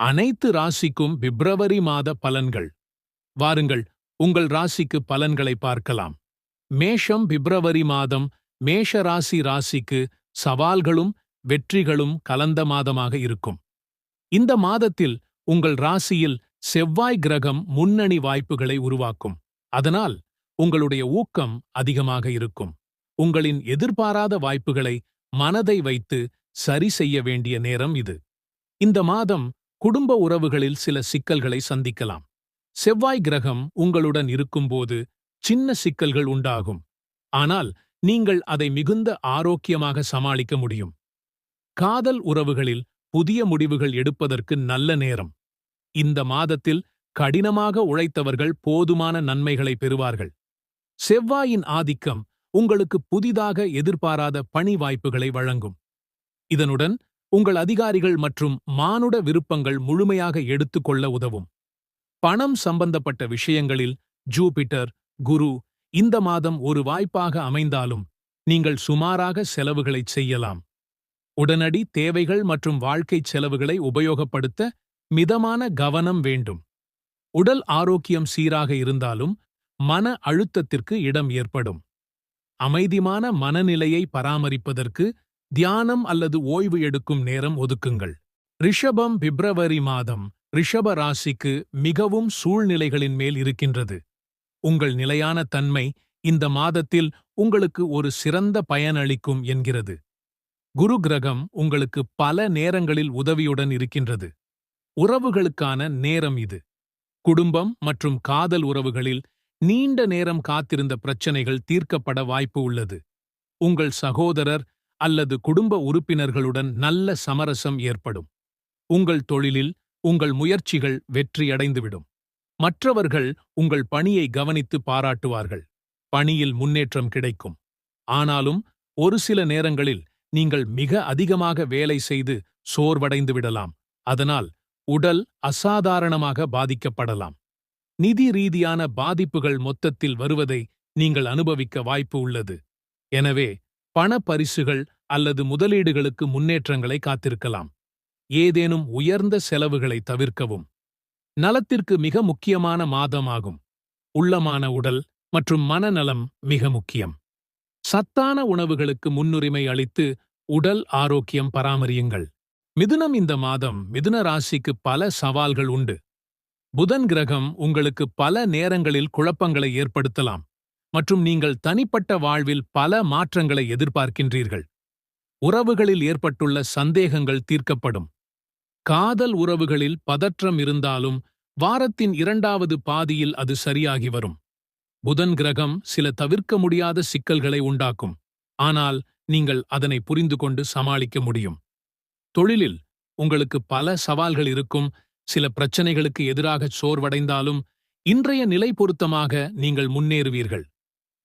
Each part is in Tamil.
அனைத்து ராசிக்கும் பிப்ரவரி மாத பலன்கள். வாருங்கள் உங்கள் ராசிக்கு பலன்களை பார்க்கலாம். மேஷம் பிப்ரவரி மாதம் மேஷ ராசி ராசிக்கு சவால்களும் வெற்றிகளும் கலந்த மாதமாக இருக்கும். இந்த மாதத்தில் உங்கள் ராசியில் செவ்வாய் கிரகம் முன்னணி வாய்ப்புகளை உருவாக்கும். அதனால் உங்களுடைய ஊக்கம் அதிகமாக இருக்கும். உங்களின் எதிர்பாராத வாய்ப்புகளை மனதை வைத்து சரி செய்ய வேண்டிய நேரம் இது. இந்த மாதம் குடும்ப உறவுகளில் சில சிக்கல்களை சந்திக்கலாம். செவ்வாய் கிரகம் உங்களுடன் இருக்கும்போது சின்ன சிக்கல்கள் உண்டாகும். ஆனால் நீங்கள் அதை மிகுந்த ஆரோக்கியமாக சமாளிக்க முடியும். காதல் உறவுகளில் புதிய முடிவுகள் எடுப்பதற்கு நல்ல நேரம். இந்த மாதத்தில் கடினமாக உழைத்தவர்கள் போதுமான நன்மைகளை பெறுவார்கள். செவ்வாயின் ஆதிக்கம் உங்களுக்கு புதிதாக எதிர்பாராத பணி வாய்ப்புகளை வழங்கும். இதனுடன் உங்கள் அதிகாரிகள் மற்றும் மானுட விருப்பங்கள் முழுமையாக எடுத்துக்கொள்ள உதவும். பணம் சம்பந்தப்பட்ட விஷயங்களில் ஜூபிட்டர் குரு இந்த மாதம் ஒரு வாய்ப்பாக அமைந்தாலும் நீங்கள் சுமாராக செலவுகளைச் செய்யலாம். உடனடி தேவைகள் மற்றும் வாழ்க்கைச் செலவுகளை உபயோகப்படுத்த மிதமான கவனம் வேண்டும். உடல் ஆரோக்கியம் சீராக இருந்தாலும் மன அழுத்தத்திற்கு இடம் ஏற்படும். அமைதிமான மனநிலையை பராமரிப்பதற்கு தியானம் அல்லது ஓய்வு எடுக்கும் நேரம் ஒதுக்குங்கள். ரிஷபம் பிப்ரவரி மாதம். ரிஷப ராசிக்கு மிகவும் சூழ்நிலைகளின் மேல் இருக்கின்றது. உங்கள் நிலையான தன்மை இந்த மாதத்தில் உங்களுக்கு ஒரு சிறந்த பயனளிக்கும் என்கிறது. குரு கிரகம் உங்களுக்கு பல நேரங்களில் உதவியுடன் இருக்கின்றது. உறவுகளுக்கான நேரம் இது. குடும்பம் மற்றும் காதல் உறவுகளில் நீண்ட நேரம் காத்திருந்த பிரச்சனைகள் தீர்க்கப்பட வாய்ப்பு உள்ளது. உங்கள் சகோதரர் அல்லது குடும்ப உறுப்பினர்களுடன் நல்ல சமரசம் ஏற்படும். உங்கள் தொழிலில் உங்கள் முயற்சிகள் வெற்றியடைந்துவிடும். மற்றவர்கள் உங்கள் பணியை கவனித்து பாராட்டுவார்கள். பணியில் முன்னேற்றம் கிடைக்கும். ஆனாலும் ஒரு சில நேரங்களில் நீங்கள் மிக அதிகமாக வேலை செய்து சோர்வடைந்து விடலாம். அதனால் உடல் அசாதாரணமாக பாதிக்கப்படலாம். நிதி ரீதியான பாதிப்புகள் மொத்தத்தில் வருவதை நீங்கள் அனுபவிக்க வாய்ப்பு உள்ளது. எனவே பண பரிசுகள் அல்லது முதலீடுகளுக்கு முன்னேற்றங்களை காத்திருக்கலாம். ஏதேனும் உயர்ந்த செலவுகளை தவிர்க்கவும். நலத்திற்கு மிக முக்கியமான மாதமாகும். உள்ளமான உடல் மற்றும் மனநலம் மிக முக்கியம். சத்தான உணவுகளுக்கு முன்னுரிமை அளித்து உடல் ஆரோக்கியம் பராமரியுங்கள். மிதுனம் இந்த மாதம் மிதுன ராசிக்கு பல சவால்கள் உண்டு. புதன் கிரகம் உங்களுக்கு பல நேரங்களில் குழப்பங்களை ஏற்படுத்தலாம். மற்றும் நீங்கள் தனிப்பட்ட வாழ்வில் பல மாற்றங்களை எதிர்பார்க்கின்றீர்கள். உறவுகளில் ஏற்பட்டுள்ள சந்தேகங்கள் தீர்க்கப்படும். காதல் உறவுகளில் பதற்றம் இருந்தாலும் வாரத்தின் இரண்டாவது பாதியில் அது சரியாகி வரும். புதன் கிரகம் சில தவிர்க்க முடியாத சிக்கல்களை உண்டாக்கும். ஆனால் நீங்கள் அதனை புரிந்து கொண்டு சமாளிக்க முடியும். தொழிலில் உங்களுக்கு பல சவால்கள் இருக்கும். சில பிரச்சனைகளுக்கு எதிராக சோர்வடைந்தாலும் இன்றைய நிலை பொருத்தமாக நீங்கள் முன்னேறுவீர்கள்.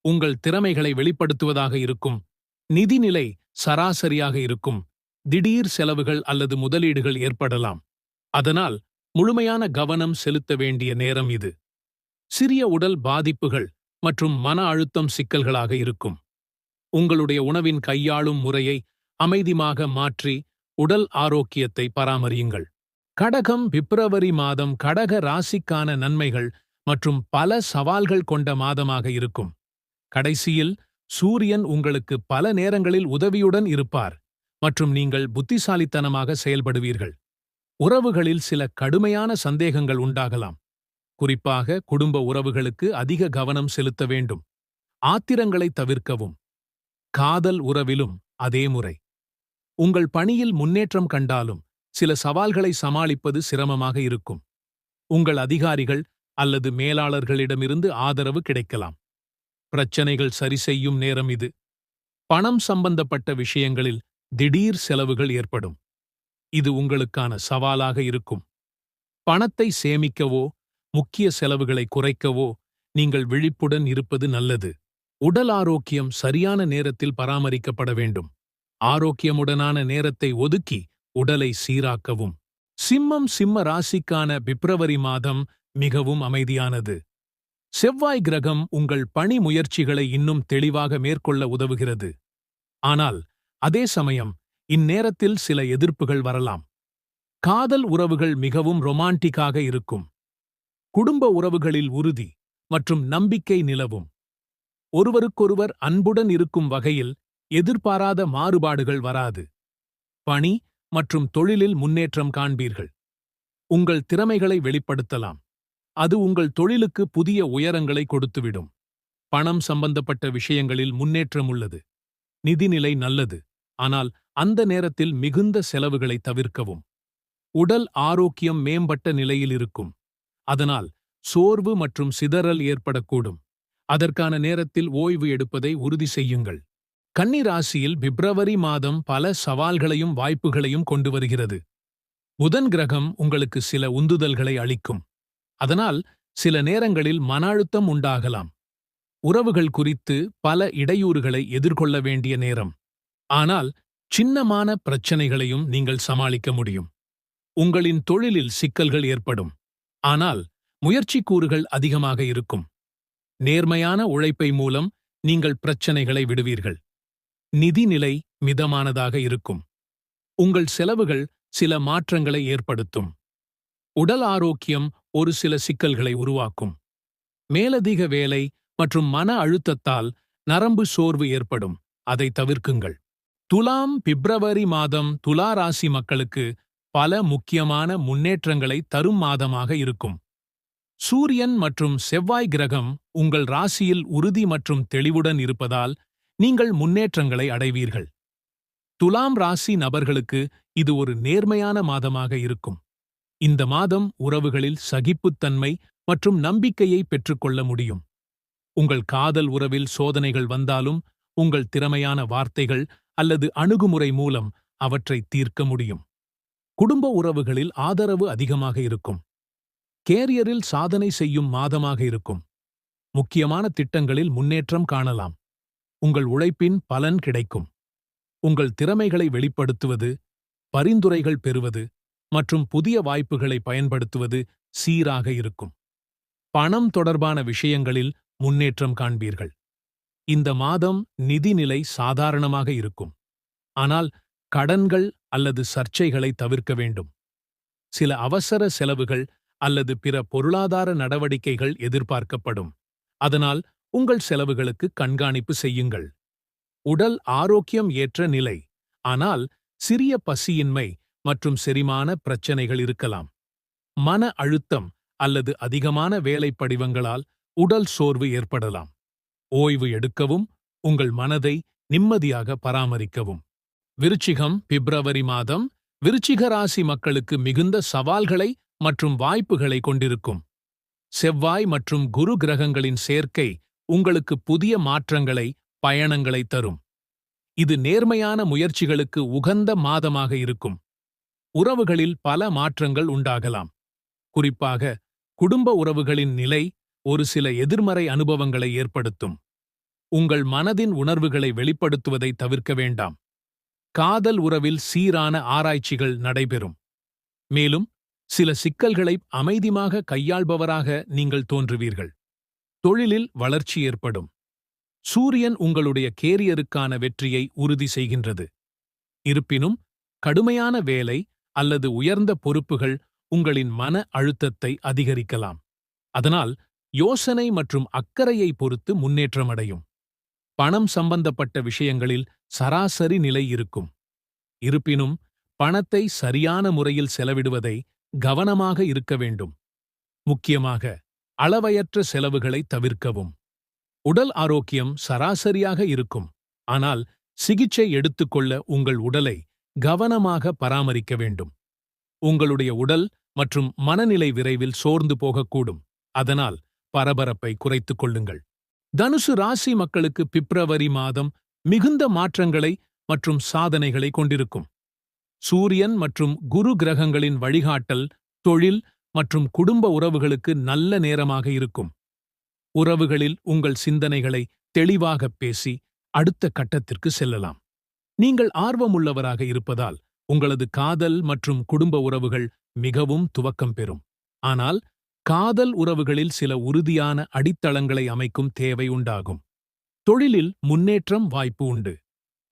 உங்கள் திறமைகளை வெளிப்படுத்துவதாக இருக்கும். நிதிநிலை சராசரியாக இருக்கும். திடீர் செலவுகள் அல்லது முதலீடுகள் ஏற்படலாம். அதனால் முழுமையான கவனம் செலுத்த வேண்டிய நேரம் இது. சிறிய உடல் பாதிப்புகள் மற்றும் மன அழுத்தம் சிக்கல்களாக இருக்கும். உங்களுடைய உணவின் கையாளும் முறையை அமைதிமாக மாற்றி உடல் ஆரோக்கியத்தை பராமரியுங்கள். கடகம் பிப்ரவரி மாதம் கடக ராசிக்கான நன்மைகள் மற்றும் பல சவால்கள் கொண்ட மாதமாக இருக்கும். கடைசியில் சூரியன் உங்களுக்கு பல நேரங்களில் உதவியுடன் இருப்பார் மற்றும் நீங்கள் புத்திசாலித்தனமாக செயல்படுவீர்கள். உறவுகளில் சில கடுமையான சந்தேகங்கள் உண்டாகலாம். குறிப்பாக குடும்ப உறவுகளுக்கு அதிக கவனம் செலுத்த வேண்டும். ஆத்திரங்களை தவிர்க்கவும். காதல் உறவிலும் அதே முறை. உங்கள் பணியில் முன்னேற்றம் கண்டாலும் சில சவால்களை சமாளிப்பது சிரமமாக இருக்கும். உங்கள் அதிகாரிகள் அல்லது மேலாளர்களிடமிருந்து ஆதரவு கிடைக்கலாம். பிரச்சனைகள் சரி செய்யும் நேரம் இது. பணம் சம்பந்தப்பட்ட விஷயங்களில் திடீர் செலவுகள் ஏற்படும். இது உங்களுக்கான சவாலாக இருக்கும். பணத்தை சேமிக்கவோ முக்கிய செலவுகளை குறைக்கவோ நீங்கள் விழிப்புடன் இருப்பது நல்லது. உடல் ஆரோக்கியம் சரியான நேரத்தில் பராமரிக்கப்பட வேண்டும். ஆரோக்கியமுடனான நேரத்தை ஒதுக்கி உடலை சீராக்கவும். சிம்மம் சிம்ம ராசிக்கான பிப்ரவரி மாதம் மிகவும் அமைதியானது. செவ்வாய் கிரகம் உங்கள் பணி முயற்சிகளை இன்னும் தெளிவாக மேற்கொள்ள உதவுகிறது. ஆனால் அதே சமயம் இந்நேரத்தில் சில எதிர்ப்புகள் வரலாம். காதல் உறவுகள் மிகவும் ரொமான்டிக்காக இருக்கும். குடும்ப உறவுகளில் உறுதி மற்றும் நம்பிக்கை நிலவும். ஒருவருக்கொருவர் அன்புடன் இருக்கும் வகையில் எதிர்பாராத மாறுபாடுகள் வராது. பணி மற்றும் தொழிலில் முன்னேற்றம் காண்பீர்கள். உங்கள் திறமைகளை வெளிப்படுத்தலாம். அது உங்கள் தொழிலுக்கு புதிய உயரங்களை கொடுத்துவிடும். பணம் சம்பந்தப்பட்ட விஷயங்களில் முன்னேற்றம் உள்ளது. நிதிநிலை நல்லது. ஆனால் அந்த நேரத்தில் மிகுந்த செலவுகளை தவிர்க்கவும். உடல் ஆரோக்கியம் மேம்பட்ட நிலையில் இருக்கும். அதனால் சோர்வு மற்றும் சிதறல் ஏற்படக்கூடும். அதற்கான நேரத்தில் ஓய்வு எடுப்பதை உறுதி செய்யுங்கள். கன்னி ராசியில் பிப்ரவரி மாதம் பல சவால்களையும் வாய்ப்புகளையும் கொண்டு வருகிறது. புதன் கிரகம் உங்களுக்கு சில உந்துதல்களை அளிக்கும். அதனால் சில நேரங்களில் மன அழுத்தம் உண்டாகலாம். உறவுகள் குறித்து பல இடையூறுகளை எதிர்கொள்ள வேண்டிய நேரம். ஆனால் சின்னமான பிரச்சனைகளையும் நீங்கள் சமாளிக்க முடியும். உங்களின் தொழிலில் சிக்கல்கள் ஏற்படும். ஆனால் முயற்சி கூறுகள் அதிகமாக இருக்கும். நேர்மையான உழைப்பை மூலம் நீங்கள் பிரச்சனைகளை விடுவீர்கள். நிதிநிலை மிதமானதாக இருக்கும். உங்கள் செலவுகள் சில மாற்றங்களை ஏற்படுத்தும். உடல் ஆரோக்கியம் ஒரு சில சிக்கல்களை உருவாக்கும். மேலதிக வேலை மற்றும் மன அழுத்தத்தால் நரம்பு சோர்வு ஏற்படும். அதை தவிர்க்குங்கள். துலாம் பிப்ரவரி மாதம் துலா ராசி மக்களுக்கு பல முக்கியமான முன்னேற்றங்களை தரும் மாதமாக இருக்கும். சூரியன் மற்றும் செவ்வாய் கிரகம் உங்கள் ராசியில் உறுதி மற்றும் தெளிவுடன் இருப்பதால் நீங்கள் முன்னேற்றங்களை அடைவீர்கள். துலாம் ராசி நபர்களுக்கு இது ஒரு நேர்மையான மாதமாக இருக்கும். இந்த மாதம் உறவுகளில் சகிப்புத்தன்மை மற்றும் நம்பிக்கையை பெற்றுக்கொள்ள முடியும். உங்கள் காதல் உறவில் சோதனைகள் வந்தாலும் உங்கள் திறமையான வார்த்தைகள் அல்லது அணுகுமுறை மூலம் அவற்றை தீர்க்க முடியும். குடும்ப உறவுகளில் ஆதரவு அதிகமாக இருக்கும். கேரியரில் சாதனை செய்யும் மாதமாக இருக்கும். முக்கியமான திட்டங்களில் முன்னேற்றம் காணலாம். உங்கள் உழைப்பின் பலன் கிடைக்கும். உங்கள் திறமைகளை வெளிப்படுத்துவது பரிந்துரைகள் பெறுவது மற்றும் புதிய வாய்ப்புகளை பயன்படுத்துவது சீராக இருக்கும். பணம் தொடர்பான விஷயங்களில் முன்னேற்றம் காண்பீர்கள். இந்த மாதம் நிதிநிலை சாதாரணமாக இருக்கும். ஆனால் கடன்கள் அல்லது சர்ச்சைகளை தவிர்க்க வேண்டும். சில அவசர செலவுகள் அல்லது பிற பொருளாதார நடவடிக்கைகள் எதிர்பார்க்கப்படும். அதனால் உங்கள் செலவுகளுக்கு கண்காணிப்பு செய்யுங்கள். உடல் ஆரோக்கியம் ஏற்ற நிலை. ஆனால் சிறிய பசியின்மை மற்றும் செரிமான பிரச்சனைகள் இருக்கலாம். மன அழுத்தம் அல்லது அதிகமான வேலை படிவங்களால் உடல் சோர்வு ஏற்படலாம். ஓய்வு எடுக்கவும் உங்கள் மனதை நிம்மதியாக பராமரிக்கவும். விருச்சிகம் பிப்ரவரி மாதம் விருச்சிக ராசி மக்களுக்கு மிகுந்த சவால்களை மற்றும் வாய்ப்புகளை கொண்டிருக்கும். செவ்வாய் மற்றும் குரு கிரகங்களின் சேர்க்கை உங்களுக்கு புதிய மாற்றங்களை பயணங்களை தரும். இது நேர்மையான முயற்சிகளுக்கு உகந்த மாதமாக இருக்கும். உறவுகளில் பல மாற்றங்கள் உண்டாகலாம். குறிப்பாக குடும்ப உறவுகளின் நிலை ஒரு சில எதிர்மறை அனுபவங்களை ஏற்படுத்தும். உங்கள் மனதின் உணர்வுகளை வெளிப்படுத்துவதை தவிர்க்க வேண்டாம். காதல் உறவில் சீரான ஆராய்ச்சிகள் நடைபெறும். மேலும் சில சிக்கல்களை அமைதியாக கையாள்பவராக நீங்கள் தோன்றுவீர்கள். தொழிலில் வளர்ச்சி ஏற்படும். சூரியன் உங்களுடைய கேரியருக்கான வெற்றியை உறுதி செய்கின்றது. இருப்பினும் கடுமையான வேலை அல்லது உயர்ந்த பொறுப்புகள் உங்களின் மன அழுத்தத்தை அதிகரிக்கலாம். அதனால் யோசனை மற்றும் அக்கறையை பொறுத்து முன்னேற்றமடையும். பணம் சம்பந்தப்பட்ட விஷயங்களில் சராசரி நிலை இருக்கும். இருப்பினும் பணத்தை சரியான முறையில் செலவிடுவதை கவனமாக இருக்க வேண்டும். முக்கியமாக அளவையற்ற செலவுகளை தவிர்க்கவும். உடல் ஆரோக்கியம் சராசரியாக இருக்கும். ஆனால் சிகிச்சை எடுத்துக்கொள்ள உங்கள் உடலை கவனமாக பராமரிக்க வேண்டும். உங்களுடைய உடல் மற்றும் மனநிலை விரைவில் சோர்ந்து போகக்கூடும். அதனால் பரபரப்பை குறைத்துக் கொள்ளுங்கள். தனுசு ராசி மக்களுக்கு பிப்ரவரி மாதம் மிகுந்த மாற்றங்களை மற்றும் சாதனைகளை கொண்டிருக்கும். சூரியன் மற்றும் குரு கிரகங்களின் வழிகாட்டல் தொழில் மற்றும் குடும்ப உறவுகளுக்கு நல்ல நேரமாக இருக்கும். உறவுகளில் உங்கள் சிந்தனைகளை தெளிவாகப் பேசி அடுத்த கட்டத்திற்கு செல்லலாம். நீங்கள் ஆர்வமுள்ளவராக இருப்பதால் உங்களது காதல் மற்றும் குடும்ப உறவுகள் மிகவும் துவக்கம் பெறும். ஆனால் காதல் உறவுகளில் சில உறுதியான அடித்தளங்களை அமைக்கும் தேவை உண்டாகும். தொழிலில் முன்னேற்றம் வாய்ப்பு உண்டு.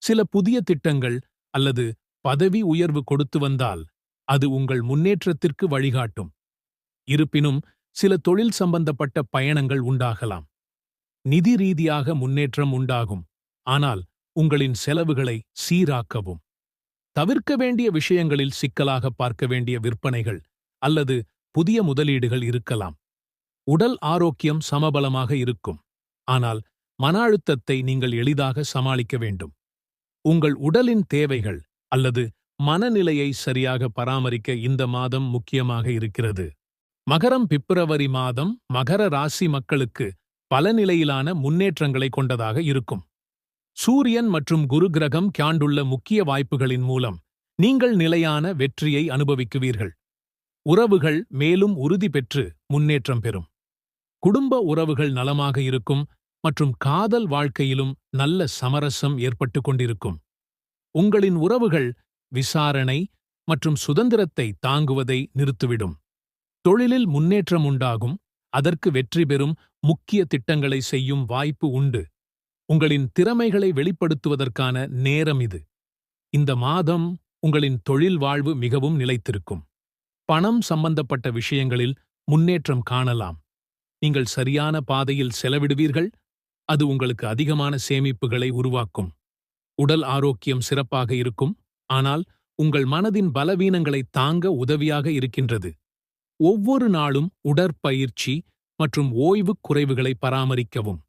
சில புதிய திட்டங்கள் அல்லது பதவி உயர்வு கொடுத்து வந்தால் அது உங்கள் முன்னேற்றத்திற்கு வழிகாட்டும். இருப்பினும் சில தொழில் சம்பந்தப்பட்ட பயணங்கள் உண்டாகலாம். நிதி ரீதியாக முன்னேற்றம் உண்டாகும். ஆனால் உங்களின் செலவுகளை சீராக்கவும். தவிர்க்க வேண்டிய விஷயங்களில் சிக்கலாக பார்க்க வேண்டிய விற்பனைகள் அல்லது புதிய முதலீடுகள் இருக்கலாம். உடல் ஆரோக்கியம் சமபலமாக இருக்கும். ஆனால் மன அழுத்தத்தை நீங்கள் எளிதாக சமாளிக்க வேண்டும். உங்கள் உடலின் தேவைகள் அல்லது மனநிலையை சரியாக பராமரிக்க இந்த மாதம் முக்கியமாக இருக்கிறது. மகரம் பிப்ரவரி மாதம் மகர ராசி மக்களுக்கு பல நிலையிலான முன்னேற்றங்களை கொண்டதாக இருக்கும். சூரியன் மற்றும் குரு கிரகம் கியாண்டுள்ள முக்கிய வாய்ப்புகளின் மூலம் நீங்கள் நிலையான வெற்றியை அனுபவிக்குவீர்கள். உறவுகள் மேலும் உறுதி பெற்று முன்னேற்றம் பெறும். குடும்ப உறவுகள் நலமாக இருக்கும் மற்றும் காதல் வாழ்க்கையிலும் நல்ல சமரசம் ஏற்பட்டு கொண்டிருக்கும். உங்களின் உறவுகள் விசாரணை மற்றும் சுதந்திரத்தை தாங்குவதை நிறுத்திவிடும். தொழிலில் முன்னேற்றம் உண்டாகும். அதற்கு வெற்றி பெறும் முக்கிய திட்டங்களை செய்யும் வாய்ப்பு உண்டு. உங்களின் திறமைகளை வெளிப்படுத்துவதற்கான நேரம் இது. இந்த மாதம் உங்களின் தொழில் வாழ்வு மிகவும் நிலைத்திருக்கும். பணம் சம்பந்தப்பட்ட விஷயங்களில் முன்னேற்றம் காணலாம். நீங்கள் சரியான பாதையில் செலவிடுவீர்கள் அது உங்களுக்கு அதிகமான சேமிப்புகளை உருவாக்கும். உடல் ஆரோக்கியம் சிறப்பாக இருக்கும் ஆனால் உங்கள் மனதின் பலவீனங்களை தாங்க உதவியாக இருக்கின்றது. ஒவ்வொரு நாளும் உடற்பயிற்சி மற்றும் ஓய்வு குறைவுகளை பராமரிக்கவும்.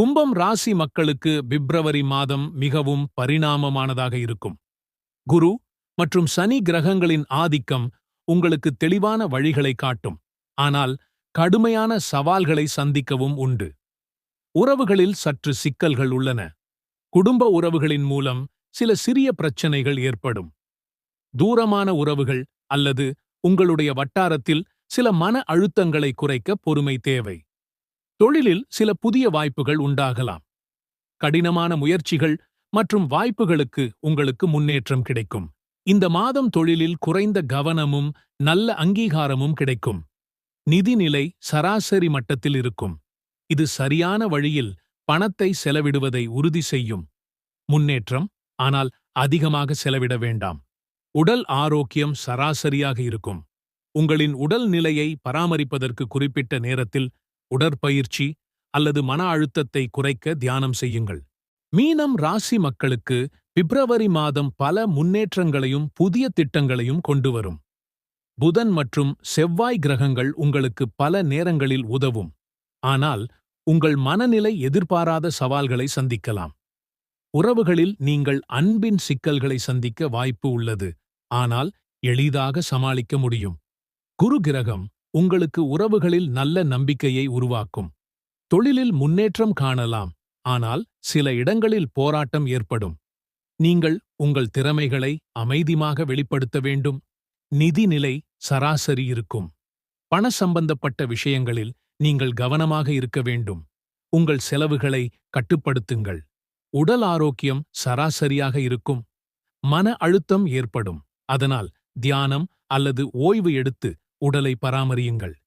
கும்பம் ராசி மக்களுக்கு பிப்ரவரி மாதம் மிகவும் பரிணாமமானதாக இருக்கும். குரு மற்றும் சனி கிரகங்களின் ஆதிக்கம் உங்களுக்கு தெளிவான வழிகளை காட்டும். ஆனால் கடுமையான சவால்களை சந்திக்கவும் உண்டு. உறவுகளில் சற்று சிக்கல்கள் உள்ளன. குடும்ப உறவுகளின் மூலம் சில சிறிய பிரச்சனைகள் ஏற்படும். தூரமான உறவுகள் அல்லது உங்களுடைய வட்டாரத்தில் சில மன அழுத்தங்களை குறைக்க பொறுமை தேவை. தொழிலில் சில புதிய வாய்ப்புகள் உண்டாகலாம். கடினமான முயற்சிகள் மற்றும் வாய்ப்புகளுக்கு உங்களுக்கு முன்னேற்றம் கிடைக்கும். இந்த மாதம் தொழிலில் குறைந்த கவனமும் நல்ல அங்கீகாரமும் கிடைக்கும். நிதிநிலை சராசரி மட்டத்தில் இருக்கும். இது சரியான வழியில் பணத்தை செலவிடுவதை உறுதி செய்யும். முன்னேற்றம் ஆனால் அதிகமாக செலவிட வேண்டாம். உடல் ஆரோக்கியம் சராசரியாக இருக்கும். உங்களின் உடல் நிலையை பராமரிப்பதற்கு குறிப்பிட்ட நேரத்தில் உடற்பயிற்சி அல்லது மன அழுத்தத்தை குறைக்க தியானம் செய்யுங்கள். மீனம் ராசி மக்களுக்கு பிப்ரவரி மாதம் பல முன்னேற்றங்களையும் புதிய திட்டங்களையும் கொண்டு வரும். புதன் மற்றும் செவ்வாய் கிரகங்கள் உங்களுக்கு பல நேரங்களில் உதவும். ஆனால் உங்கள் மனநிலை எதிர்பாராத சவால்களை சந்திக்கலாம். உறவுகளில் நீங்கள் அன்பின் சிக்கல்களை சந்திக்க வாய்ப்பு உள்ளது. ஆனால் எளிதாக சமாளிக்க முடியும். குரு கிரகம் உங்களுக்கு உறவுகளில் நல்ல நம்பிக்கையை உருவாக்கும். தொழிலில் முன்னேற்றம் காணலாம் ஆனால் சில இடங்களில் போராட்டம் ஏற்படும். நீங்கள் உங்கள் திறமைகளை அமைதிமாக வெளிப்படுத்த வேண்டும். நிதிநிலை சராசரி இருக்கும். பண சம்பந்தப்பட்ட விஷயங்களில் நீங்கள் கவனமாக இருக்க வேண்டும். உங்கள் செலவுகளை கட்டுப்படுத்துங்கள். உடல் ஆரோக்கியம் சராசரியாக இருக்கும். மன அழுத்தம் ஏற்படும். அதனால் தியானம் அல்லது ஓய்வு எடுத்து உடலை பராமரியுங்கள்.